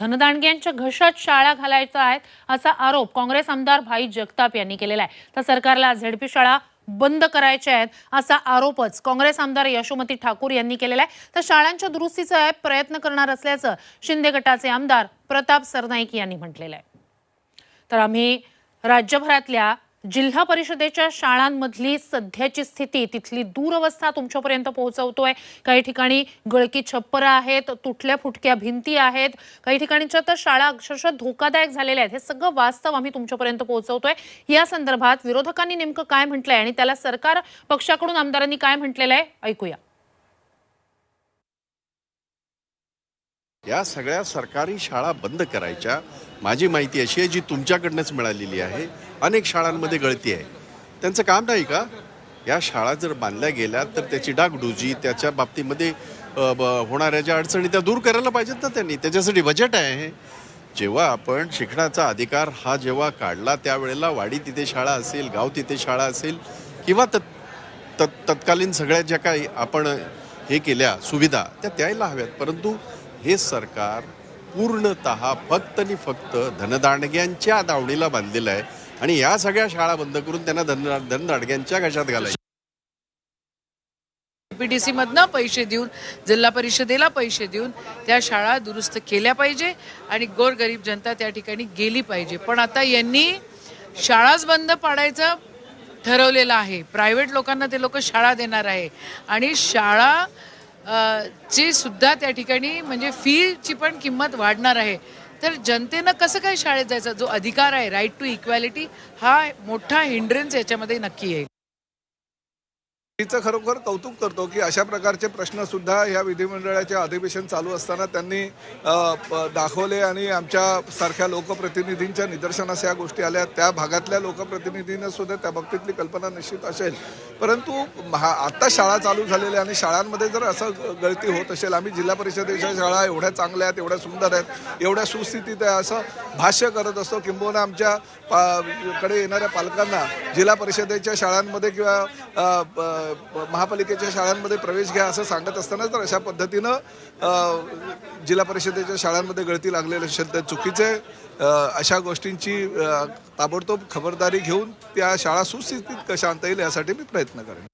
धनदांडग्यांच्या घशात शाळा घालायचा आहेत असा आरोप काँग्रेस आमदार भाई जगताप यांनी केलेला आहे. तर सरकारला झेडपी शाळा बंद करायच्या आहेत असा आरोपच काँग्रेस आमदार यशोमती ठाकूर यांनी केलेला आहे. तर शाळांच्या दुरुस्तीचा प्रयत्न करणार असल्याचं शिंदे गटाचे आमदार प्रताप सरनाईक यांनी म्हटलेलं आहे. तर आम्ही राज्यभरातल्या जिल्हा परिषदेच्या शाळांमधली सध्याची स्थिती तिथली दूरवस्था तुमच्यापर्यंत पोहोचवतोय. काही ठिकाणी गळकी छप्पर आहेत तुटल्या फुटक्या भिंती आहेत. काही ठिकाणीच्या तर शाळा अक्षरशः धोकादायक झालेल्या आहेत. हे सगळं वास्तव आम्ही तुमच्यापर्यंत पोहोचवतोय. या संदर्भात विरोधकांनी नेमकं काय म्हटलंय आणि त्याला सरकार पक्षाकडून आमदारांनी काय म्हटलेलं आहे? ऐकूया. या सगळ्या सरकारी शाळा बंद करायच्या. माझी माहिती अशी आहे जी तुमच्याकडनंच मिळालेली आहे. अनेक शाळांमध्ये गळती आहे. त्यांचं काम नाही का? या शाळा जर बांधल्या गेल्या तर त्याची डागडुजी त्याच्या बाबतीमध्ये ब- होणाऱ्या ज्या अडचणी त्या दूर करायला पाहिजेत ना त्यांनी. त्याच्यासाठी बजेट आहे. जेव्हा आपण शिक्षणाचा अधिकार हा जेव्हा काढला त्यावेळेला वाडी तिथे शाळा असेल गाव तिथे शाळा असेल किंवा तत् तत् तत्कालीन सगळ्या ज्या काही आपण हे केल्या सुविधा त्या द्यायला हव्यात. परंतु हे सरकार पूर्णत फक्त आणि फक्त धनदांडग्यांच्या दावणीला बांधलेलं आहे आणि या सगळ्या शाळा बंद करून त्यांना धन धनदांडग्यांच्या घशात घालायचं? पीडीसी मधनं पैसे देऊन जिल्हा परिषदेला पैसे देऊन त्या शाळा दुरुस्त केल्या पाहिजे आणि गोरगरीब जनता त्या ठिकाणी गेली पाहिजे. पण आता यांनी शाळाच बंद पाडायचं ठरवलेलं आहे. प्रायव्हेट लोकांना ते लोक शाळा देणार आहे. आणि शाळा ची सुद्धा त्या ठिकाणी म्हणजे फीची पण किंमत वाढणार आहे. तर जनतेनं कसं काय शाळेत जायचं? जो अधिकार आहे राईट टू इक्वॅलिटी हा मोठा हिंड्रन्स याच्यामध्ये नक्की येईल. तिचं खरोखर कौतुक करतो की अशा प्रकारचे प्रश्नसुद्धा ह्या या विधिमंडळाचे अधिवेशन चालू असताना त्यांनी प- दाखवले आणि आमच्या सारख्या लोकप्रतिनिधींच्या निदर्शनास या गोष्टी आल्या. त्या भागातल्या लोकप्रतिनिधींना सुद्धा त्या बाबतीतली कल्पना निश्चित असेल. परंतु महा आत्ता शाळा चालू झालेल्या आणि शाळांमध्ये जर असं गळती होत असेल आम्ही जिल्हा परिषदेच्या शाळा एवढ्या चांगल्या आहेत एवढ्या सुंदर आहेत एवढ्या सुस्थितीत आहे असं भाष्य करत असतो किंबहुना आमच्या पा- कडे येणाऱ्या पालकांना जिल्हा परिषदेच्या शाळांमध्ये किंवा महापालिकेच्या शाळांमध्ये प्रवेश घ्या असं सांगत असताना तर अशा पद्धतीनं जिल्हा परिषदेच्या शाळांमध्ये गळती लागलेली असेल तर चुकीचे अशा गोष्टींची ताबडतोब खबरदारी घेऊन त्या शाळा सुस्थितीत कशा आणता येईल यासाठी मी प्रयत्न करेन.